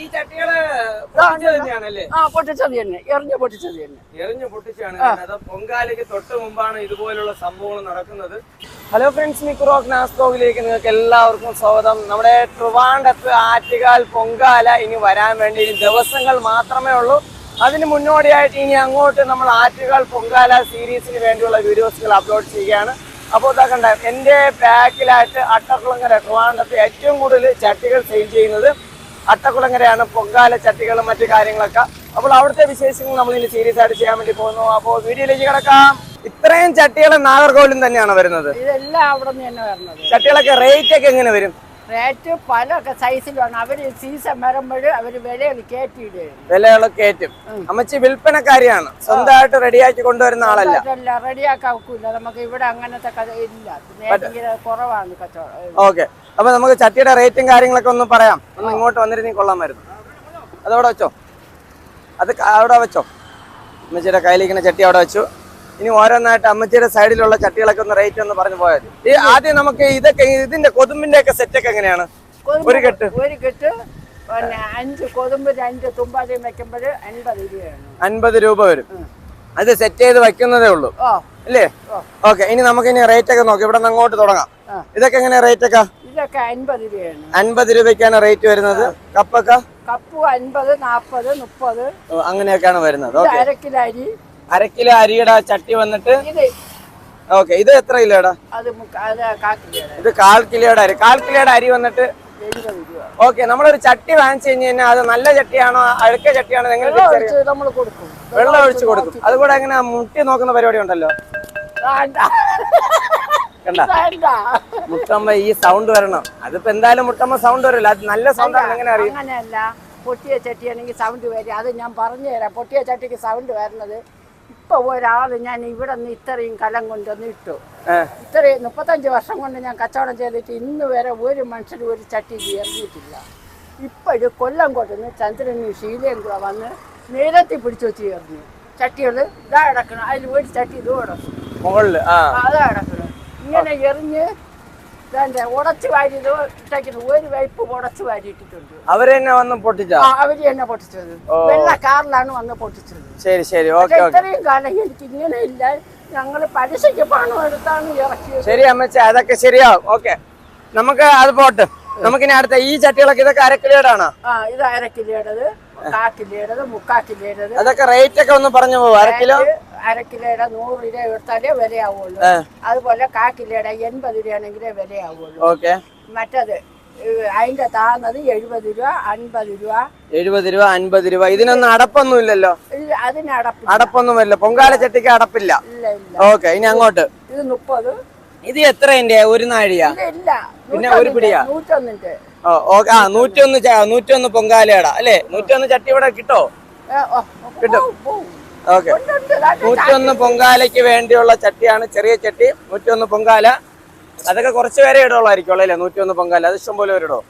ഈ ചട്ടികൾ പൊട്ടിച്ചത് തന്നെയാണല്ലേ? ആ പൊട്ടിച്ചത് തന്നെ. എറിഞ്ഞ് പൊട്ടിച്ചത് തന്നെ. എറിഞ്ഞു പൊട്ടിച്ചാണ് അത് പൊങ്കാലയ്ക്ക് തൊട്ട് മുമ്പാണ് ഇതുപോലുള്ള സംഭവങ്ങൾ നടക്കുന്നത്. ഹലോ ഫ്രണ്ട്സ് മിക്രോക് നാസ്കോവിലേക്ക് നിങ്ങൾക്ക് എല്ലാവർക്കും സ്വാഗതം. നമ്മുടെ ട്രിവാൻഡത്ത് ആറ്റുകാൽ പൊങ്കാല ഇനി വരാൻ വേണ്ടി ഇനി ദിവസങ്ങൾ മാത്രമേ ഉള്ളൂ. അതിന് മുന്നോടിയായിട്ട് ഇനി അങ്ങോട്ട് നമ്മൾ ആറ്റുകാൽ പൊങ്കാല സീരീസിന് വേണ്ടിയുള്ള വീഡിയോസുകൾ അപ്ലോഡ് ചെയ്യുകയാണ്. അപ്പോൾ ഇതാ കണ്ട എന്റെ ബാക്കിലായിട്ട് അട്ടക്കുളങ്ങര ട്രിവാൻഡത്ത് ഏറ്റവും കൂടുതൽ ചട്ടികൾ സെയിൽ ചെയ്യുന്നത് അട്ടക്കുളങ്ങരയാണ് പൊങ്കാല ചട്ടികളും മറ്റു കാര്യങ്ങളൊക്കെ. അപ്പോൾ അവിടുത്തെ വിശേഷങ്ങൾ നമ്മൾ ഇനി സീരിയസ് ആയിട്ട് ചെയ്യാൻ വേണ്ടി പോകുന്നു. അപ്പോൾ വീഡിയോയിലേക്ക് കിടക്കാം. ഇത്രയും ചട്ടികൾ നാഗർകോവിലും തന്നെയാണ് വരുന്നത്. ഇതെല്ലാം അവിടെ നിന്ന് തന്നെ വരുന്നത്. ചട്ടികളൊക്കെ റേറ്റ് ഒക്കെ എങ്ങനെ വരും? റേറ്റ് പല സൈസിലാണ് അവർ സീസൺ വരുമ്പോൾ അവർ വിലകൾ കയറ്റിയിടുകയാണ്. വിലകളൊക്കെ കയറ്റും അമ്മച്ചി വിൽപ്പനക്കാരിയാണ്. സ്വന്തമായിട്ട് റെഡിയാക്കി കൊണ്ടുവരുന്ന ആളല്ല. റെഡിയാക്കൂല നമുക്ക് ഇവിടെ അങ്ങനത്തെ ഇല്ല. കുറവാണ് കച്ചവടം. ഓക്കെ അപ്പൊ നമുക്ക് ചട്ടിയുടെ റേറ്റും കാര്യങ്ങളൊക്കെ ഒന്ന് പറയാം. ഒന്ന് ഇങ്ങോട്ട് വന്നിരുന്നെങ്കിൽ കൊള്ളാമായിരുന്നു അതവിടെ വെച്ചോ. അത് അവിടെ വെച്ചോ. അമ്മച്ചിയുടെ കയ്യിലിരിക്കുന്ന ചട്ടി അവിടെ വെച്ചു. ഇനി ഓരോന്നായിട്ട് അമ്മച്ചിയുടെ സൈഡിലുള്ള ചട്ടികളൊക്കെ ഒന്ന് റേറ്റ് ഒന്ന് പറഞ്ഞു പോയാൽ ഈ ആദ്യം നമുക്ക് ഇതൊക്കെ ഇതിന്റെ കൊതുമ്പിന്റെ ഒക്കെ സെറ്റൊക്കെ എങ്ങനെയാണ് ഒരു കെട്ട്. ഒരു കെട്ട് പിന്നെ അഞ്ച് കൊതുമ്പ് രണ്ട് തുമ്പാലയും വെക്കുമ്പോൾ അൻപത് രൂപയാണ്. അൻപത് രൂപ വരും. അത് സെറ്റ് ചെയ്ത് വെക്കുന്നതേ ഉള്ളൂ. അല്ലേ ഓക്കെ ഇനി നമുക്ക് ഇനി റേറ്റ് ഒക്കെ നോക്കാം. ഇവിടെ നിന്ന് അങ്ങോട്ട് തുടങ്ങാം. ഇതൊക്കെ എങ്ങനെയാ റേറ്റ് ഒക്കെ? ഇതൊക്കെ അൻപത് രൂപയാണ്. അൻപത് രൂപയ്ക്കാണ് റേറ്റ് വരുന്നത്? കപ്പൊക്കെ? കപ്പ് അൻപത് നാപ്പത് മുപ്പത്. അങ്ങനെയൊക്കെയാണ് വരുന്നത്. അരക്കിലോ അര. കിലോ അരി അരക്കിലോ കിലോ അരിയുടെ ചട്ടി വന്നിട്ട്? ഓക്കെ. ഇത് എത്ര കിലോടാ? ഇത് കാൽ കിലോയുടെ അരി. കാൽ കിലോയുടെ അരി വന്നിട്ട്? ഓക്കെ. നമ്മളൊരു ചട്ടി വാങ്ങിച്ചു കഴിഞ്ഞു കഴിഞ്ഞാൽ അത് നല്ല ചട്ടിയാണോ അഴുക്ക ചട്ടിയാണോ നിങ്ങൾ എങ്ങനെ വെള്ളം ഒഴിച്ച് കൊടുക്കും. അതുകൂടെ എങ്ങനെ മുട്ടി നോക്കുന്ന പരിപാടി ഉണ്ടല്ലോ? കണ്ട? മുട്ടമ്മ ഈ സൗണ്ട് വരണം. അതിപ്പോ എന്തായാലും മുട്ടമ്മ സൗണ്ട് വരില്ല. അത് നല്ല സൗണ്ട് ആണ് എങ്ങനെ അറിയും? അങ്ങനെയല്ല. പൊട്ടിയ ചട്ടിയാണെങ്കിൽ സൗണ്ട് വരും. അത് ഞാൻ പറഞ്ഞു തരാം പൊട്ടിയ ചട്ടിക്ക് സൗണ്ട് വരുന്നത് ഇപ്പൊ ഒരാൾ ഞാൻ ഇവിടെ നിന്ന് ഇത്രയും കലം കൊണ്ടുവന്ന് ഇട്ടു. ഇത്രയും മുപ്പത്തഞ്ച് വർഷം കൊണ്ട് ഞാൻ കച്ചവടം ചെയ്തിട്ട് ഇന്ന് വരെ ഒരു മനുഷ്യർ ഒരു ചട്ടി ഇറങ്ങിയിട്ടില്ല ഇപ്പോഴും കൊല്ലം കൊണ്ടുവന്ന് ചന്ദ്രനും ശീലയും കൂടെ വന്ന് നിരത്തി പിടിച്ചു വെച്ച് ചേർന്നു. ചട്ടികൾ ഇതാ കിടക്കണം. അതിൽ ഒരു ചട്ടി ഇത് കിടക്കും അതാ കിടക്കണം ഇങ്ങനെ എറിഞ്ഞ് ഉടച്ചു വാരിയത് ഇട്ടേക്കുന്നു. ഒരു വൈപ്പ് ഉടച്ചു വാരി ഇട്ടിട്ടുണ്ട് അവർ തന്നെ വന്ന് പൊട്ടിച്ച? അവർ തന്നെ പൊട്ടിച്ചത്. വെള്ള കാറിലാണ് വന്ന് പൊട്ടിച്ചത്. ശരി ശരി. ഇത്രയും കാലം എനിക്ക് ഇങ്ങനെ ഇല്ല. ഞങ്ങൾ പലിശയ്ക്ക് പണം എടുത്താണ് ഇറക്കിയത്. ശരി അമ്മച്ച. അതൊക്കെ ശരിയാവും. ഓക്കെ. നമുക്ക് അത് പോട്ട്. നമുക്കിനി അടുത്ത ഈ ചട്ടികളൊക്കെ ഇതൊക്കെ അരക്കിലേടാണോ ആ ഇത് അരക്കിലേടത് കാക്കിലേടത് മുക്കാക്കിലേടത് അതൊക്കെ റേറ്റ് ഒക്കെ ഒന്ന് പറഞ്ഞു പോകും അര കിലോ ഇത് അര കിലോയുടെ നൂറ് രൂപ എടുത്താലേ വിലയാവുള്ളൂ. അതുപോലെ കാ എൺപത് രൂപയാണെങ്കിലേ വിലയാവുള്ളൂ. ഓക്കെ. മറ്റത് അതിന്റെ താന്നത് എഴുപത് രൂപ അൻപത് രൂപ. എഴുപത് രൂപ അൻപത് രൂപ. ഇതിനൊന്നും അടപ്പൊന്നും ഇല്ലല്ലോ അതിന് അടപ്പ് അടപ്പൊന്നും ഇല്ല പൊങ്കാല ചട്ടിക്ക് അടപ്പില്ല. ഓക്കെ ഇനി അങ്ങോട്ട്. ഇത് മുപ്പത്. ഇത് എത്രന്റെ ഒരു നാഴിയാ? പിന്നെ ഒരു പിടിയാ? നൂറ്റൊന്നിന്റെ ആ നൂറ്റൊന്ന് നൂറ്റൊന്ന് പൊങ്കാലയാടാ അല്ലേ? നൂറ്റൊന്ന് ചട്ടി ഇവിടെ കിട്ടോ? കിട്ടും. ഓക്കെ. നൂറ്റൊന്ന് പൊങ്കാലയ്ക്ക് വേണ്ടിയുള്ള ചട്ടിയാണ് ചെറിയ ചട്ടി നൂറ്റൊന്ന് പൊങ്കാല. അതൊക്കെ കുറച്ച് പേരെ ഇടുള്ളായിരിക്കും അല്ലേ? നൂറ്റൊന്ന് പൊങ്കാല. അത് ഇഷ്ടം പോലെ ഒന്ന്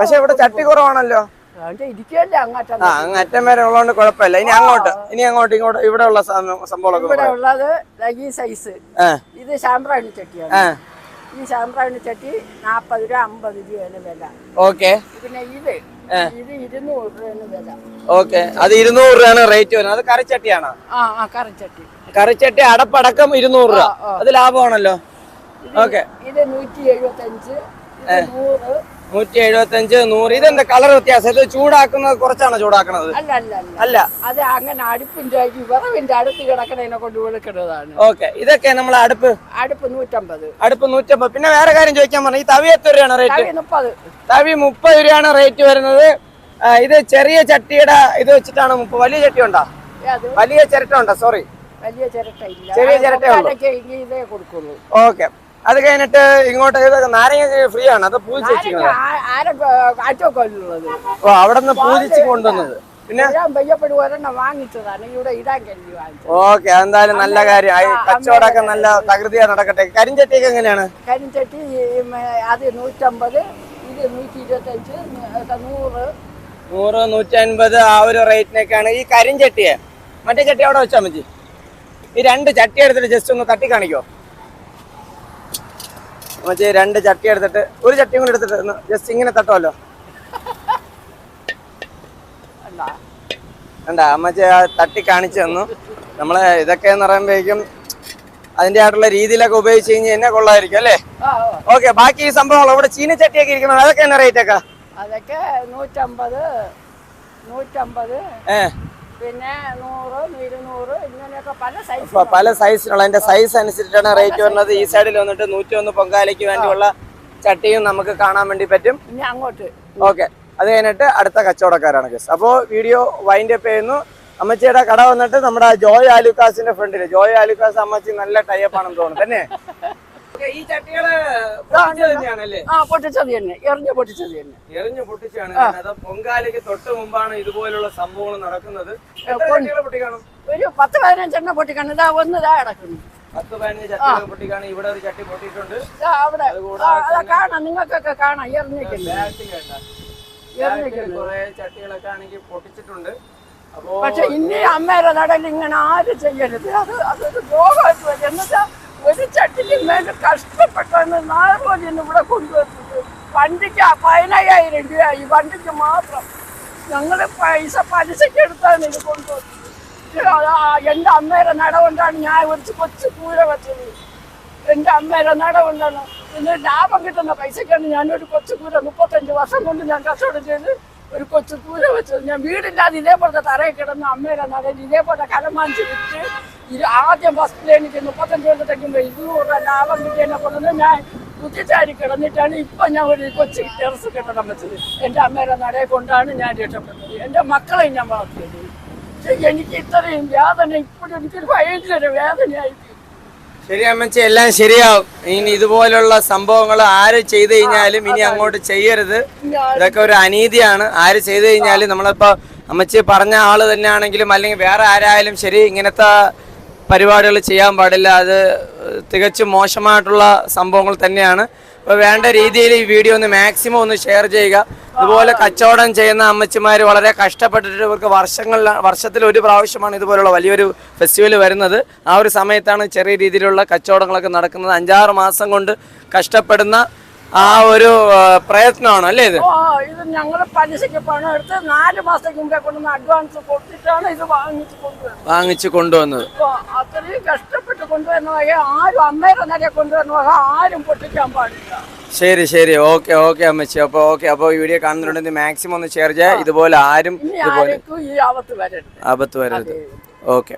പക്ഷെ ഇവിടെ ചട്ടി കുറവാണല്ലോ. ആ അങ്ങ് അറ്റം വരെ ഉള്ളതുകൊണ്ട് കുഴപ്പമില്ല. ഇനി അങ്ങോട്ട് ഇനി അങ്ങോട്ട് ഇങ്ങോട്ട് ഇവിടെ ഉള്ള സംഭവമൊക്കെ. ഉള്ളത് ഈ സൈസ്. ഇത് ശാമ്പ്രാണി ചട്ടിയാണ്. ഈ ശാമ്പ്രാണി ചട്ടി നാപ്പത് രൂപ അമ്പത് രൂപയാണ് വില. ഓക്കെ. പിന്നെ ഇത് ഓക്കെ. അത് ഇരുന്നൂറ് രൂപയാണ് റേറ്റ് വരുന്നത്. അത് കറിച്ചട്ടിയാണ്? കറിച്ചട്ടി. കറിച്ചട്ടി അടപ്പടക്കം ഇരുന്നൂറ് രൂപ. അത് ലാഭമാണല്ലോ. ഓക്കെ. ഇത് നൂറ്റി നൂറ് നൂറ്റി എഴുപത്തഞ്ച് നൂറ്. ഇതെന്താ കളർ വ്യത്യാസം? ഇത് ചൂടാക്കുന്നത് കുറച്ചാണോ ചൂടാക്കുന്നത് അല്ല അല്ല അല്ല. അത് അങ്ങനെ അടുപ്പിന്റെ വിറവിന്റെ അടുത്ത് കിടക്കണതിനെ കൊണ്ട് വിളിക്കുന്നതാണ് ഓക്കെ. ഇതൊക്കെ നമ്മൾ അടുപ്പ്? അടുപ്പ് നൂറ്റമ്പത്. അടുപ്പ് നൂറ്റമ്പത്. പിന്നെ വേറെ കാര്യം ചോദിക്കാൻ പറഞ്ഞു ഈ തവി എത്ര രൂപയാണ് റേറ്റ്? മുപ്പത്. തവി മുപ്പത് രൂപയാണ് റേറ്റ് വരുന്നത്. ഇത് ചെറിയ ചട്ടിയുടെ ഇത് വെച്ചിട്ടാണ് മുപ്പത്? വലിയ ചട്ടി ഉണ്ടോ? വലിയ ചിരട്ട ഉണ്ടോ? സോറി വലിയ ചിരട്ട ഇല്ല ചെറിയ ചിരട്ടേ കൊടുക്കുള്ളൂ. ഓക്കെ. അത് കഴിഞ്ഞിട്ട് ഇങ്ങോട്ട് ഏതൊക്കെ നാരങ്ങ ഫ്രീ ആണ് അത് പൂജിച്ച് വെച്ചിരിക്കുന്നത്. ആരെ കാറ്റൊക്കെയുള്ളത്? ഓ അവിടെ നിന്ന് പൂജിച്ച് കൊണ്ടുവന്നത്. പിന്നെ? ഓക്കെ എന്തായാലും നല്ല കാര്യം. കച്ചവടമൊക്കെ നല്ല തകൃതിയാ നടക്കട്ടെ. കരിഞ്ചട്ടിയൊക്കെ എങ്ങനെയാണ്? കരിഞ്ചട്ടി അത് നൂറ്റമ്പത് ഇത് നൂറ്റി ഇരുപത്തഞ്ച് നൂറ്. നൂറ് നൂറ്റി അൻപത് ആ ഒരു റേറ്റിനൊക്കെയാണ് ഈ കരിഞ്ചട്ടിയെ. മറ്റേ ചട്ടി അവിടെ വെച്ചാൽ മതി ഈ രണ്ട് ചട്ടി എടുത്തിട്ട് ജസ്റ്റ് ഒന്ന് തട്ടി കാണിക്കോ മറ്റേ രണ്ട് ചട്ടി എടുത്തിട്ട് ഒരു ചട്ടിയും കൂടി എടുത്തിട്ട് ജസ്റ്റ് ഇങ്ങനെ തട്ടുമല്ലോ കണ്ട അമ്മച്ചി ആ തട്ടി കാണിച്ചു തന്നു. നമ്മളെ ഇതൊക്കെ എന്ന് പറയുമ്പോഴേക്കും അതിന്റെ ആയിട്ടുള്ള രീതിയിലൊക്കെ ഉപയോഗിച്ച് കഴിഞ്ഞാൽ എന്നെ കൊള്ളായിരിക്കും അല്ലേ? ഓക്കെ ബാക്കി ഈ സംഭവങ്ങൾ ഇവിടെ ചീനച്ചട്ടിയൊക്കെ ഇരിക്കുന്നത് അതൊക്കെ എന്നാ റേറ്റ് ഒക്കെ? അതൊക്കെ നൂറ്റമ്പത് നൂറ്റമ്പത്. ഏ. പിന്നെ നൂറ് ഇരുന്നൂറ് ഇങ്ങനെയൊക്കെ പല സൈസ് ഇപ്പൊ പല സൈസിലുള്ള അതിന്റെ സൈസ് അനുസരിച്ചാണ് റേറ്റ് വരുന്നത്. ഈ സൈഡിൽ വന്നിട്ട് നൂറ്റി ഒന്ന് പൊങ്കാലയ്ക്ക് വേണ്ടിയുള്ള ചട്ടിയും നമുക്ക് കാണാൻ വേണ്ടി പറ്റും. അങ്ങോട്ട്. ഓക്കെ. അത് കഴിഞ്ഞിട്ട് അടുത്ത കച്ചവടക്കാരാണ് ഗസ് അപ്പോൾ വീഡിയോ വൈൻഡ് അപ്പ് ചെയ്യുന്നു. അമ്മച്ചിയുടെ കട വന്നിട്ട് നമ്മുടെ ജോയ് ആലുക്കാസിന്റെ ഫ്രണ്ടിൽ ജോയ് ആലുക്കാസ് അമ്മച്ചി നല്ല ടൈപ്പ് ആണെന്ന് തോന്നുന്നു. തന്നെ ഈ ചട്ടികൾ തന്നെയാണല്ലേ? ആ പൊട്ടിച്ചത് തന്നെ. എറിഞ്ഞ് പൊട്ടിച്ചത് തന്നെ. എറിഞ്ഞു പൊട്ടിച്ചാണ് അത് പൊങ്കാലയ്ക്ക് തൊട്ട് മുമ്പാണ് ഇതുപോലുള്ള സംഭവങ്ങൾ നടക്കുന്നത്. ഒരു പത്ത് പതിനഞ്ചെണ്ണം പൊട്ടിക്കണം. ഇതാ ഒന്ന് ഇതാ കിടക്കുന്നു. പത്ത് പതിനഞ്ച് ചട്ടികൾ പൊട്ടിക്കാണ്. ഇവിടെ ഒരു ചട്ടി പൊട്ടിയിട്ടുണ്ട്. അവിടെ. കാണാം. നിങ്ങൾക്കൊക്കെ കാണാം. എറിഞ്ഞിട്ടില്ല. കുറെ ചട്ടികളൊക്കെ ആണെങ്കിൽ പൊട്ടിച്ചിട്ടുണ്ട്. പക്ഷെ ഇനി അമ്മയുടെ നടയിൽ ഇങ്ങനെ ആരും ചെയ്യരുത്. അത് അതൊരു രോഗമായിട്ട് വരും. എന്നുവെച്ചാൽ മേലെ കഷ്ടപ്പെട്ടാണ് പോലെ ഇവിടെ കൊണ്ടുവന്നത്. വണ്ടിക്ക് പതിനയ്യായിരം രൂപയായി. വണ്ടിക്ക് മാത്രം. ഞങ്ങൾ പൈസ പലിശയ്ക്ക് എടുത്താണ് ഇത് കൊണ്ടുവന്നത്. എന്റെ അമ്മയുടെ നട കൊണ്ടാണ് ഞാൻ ഒരു കൊച്ചു കൂര വെച്ചത്. എന്റെ അമ്മയുടെ നട പിന്നെ ലാഭം കിട്ടുന്ന പൈസയ്ക്കാണ് ഞാനൊരു കൊച്ചു കൂര മുപ്പത്തഞ്ച് വർഷം കൊണ്ട് ഞാൻ കച്ചവടം ചെയ്ത് ഒരു കൊച്ചു കൂര വെച്ചത് ഞാൻ വീടില്ലാതെ ഇതേപോലത്തെ തറയിൽ കിടന്ന് അമ്മയുടെ നടയിൽ ഇതേപോലെ കലം വാങ്ങിച്ച് വിറ്റ് ഇത് ആദ്യം ഫസ്റ്റിൽ എനിക്ക് മുപ്പത്തഞ്ച് കൊല്ലത്തേക്കുമ്പോൾ ഇരുന്നൂറ് ലാഭം കിട്ടിയതിനെ കൊണ്ടു ഞാൻ കുത്തിച്ചാരി കിടന്നിട്ടാണ് ഇപ്പം ഞാൻ ഒരു കൊച്ചു ടെറസ് കെട്ടിടം വെച്ചത്. എന്റെ അമ്മയുടെ നടയെ കൊണ്ടാണ് ഞാൻ രക്ഷപ്പെട്ടത്. എന്റെ മക്കളെ ഞാൻ വളർത്തിയത്. എനിക്ക് ഇത്രയും വേദന ഇപ്പോഴും എനിക്കൊരു ഭയങ്കര വേദനയായി. ശരി അമ്മച്ചി എല്ലാം ശരിയാവും. ഇനി ഇതുപോലുള്ള സംഭവങ്ങൾ ആര് ചെയ്തു കഴിഞ്ഞാലും ഇനി അങ്ങോട്ട് ചെയ്യരുത്. ഇതൊക്കെ ഒരു അനീതിയാണ്. ആര് ചെയ്തു കഴിഞ്ഞാലും നമ്മളിപ്പോ അമ്മച്ചി പറഞ്ഞ ആൾ തന്നെയാണെങ്കിലും അല്ലെങ്കിൽ വേറെ ആരായാലും ശരി ഇങ്ങനത്തെ പരിപാടികൾ ചെയ്യാൻ പാടില്ല. അത് തികച്ചും മോശമായിട്ടുള്ള സംഭവങ്ങൾ തന്നെയാണ്. അപ്പോൾ വേണ്ട രീതിയിൽ ഈ വീഡിയോ ഒന്ന് മാക്സിമം ഒന്ന് ഷെയർ ചെയ്യുക. ഇതുപോലെ കച്ചവടം ചെയ്യുന്ന അമ്മച്ചിമാർ വളരെ കഷ്ടപ്പെട്ടിട്ട് ഇവർക്ക് വർഷങ്ങളിൽ വർഷത്തിൽ ഒരു പ്രാവശ്യമാണ് ഇതുപോലുള്ള വലിയൊരു ഫെസ്റ്റിവൽ വരുന്നത്. ആ ഒരു സമയത്താണ് ചെറിയ രീതിയിലുള്ള കച്ചവടങ്ങളൊക്കെ നടക്കുന്നത്. അഞ്ചാറ് മാസം കൊണ്ട് കഷ്ടപ്പെടുന്ന ആ ഒരു പ്രയത്നമാണ് അല്ലേ ഇത്? ഇത് ഞങ്ങൾ പലിശയ്ക്ക് പണം എടുത്ത് നാല് മാസത്തേക്ക് മുമ്പേ കൊണ്ടുവന്ന് അഡ്വാൻസ് കൊടുത്തിട്ടാണ് ഇത് വാങ്ങിച്ചു കൊണ്ടുവന്നത് വാങ്ങിച്ചു കൊണ്ടുവന്നത്. അത്രയും കഷ്ടപ്പെട്ട് കൊണ്ടുവരുന്ന ആരും അമ്മയുടെ നിലയെ കൊണ്ടുവരുന്ന ആരും പൊട്ടിക്കാൻ പാടില്ല. ശരി ശരി. ഓക്കെ ഓക്കെ അമ്മച്ചി. അപ്പോൾ ഓക്കെ. അപ്പോൾ ഈ വീഡിയോ കാണുന്നുണ്ടെങ്കിൽ മാക്സിമം ഒന്ന് ഷെയർ ചെയ്യുക. ഇതുപോലെ ആരും ഇതുപോലെ ആപത്ത് വരരുത്. ഓക്കെ.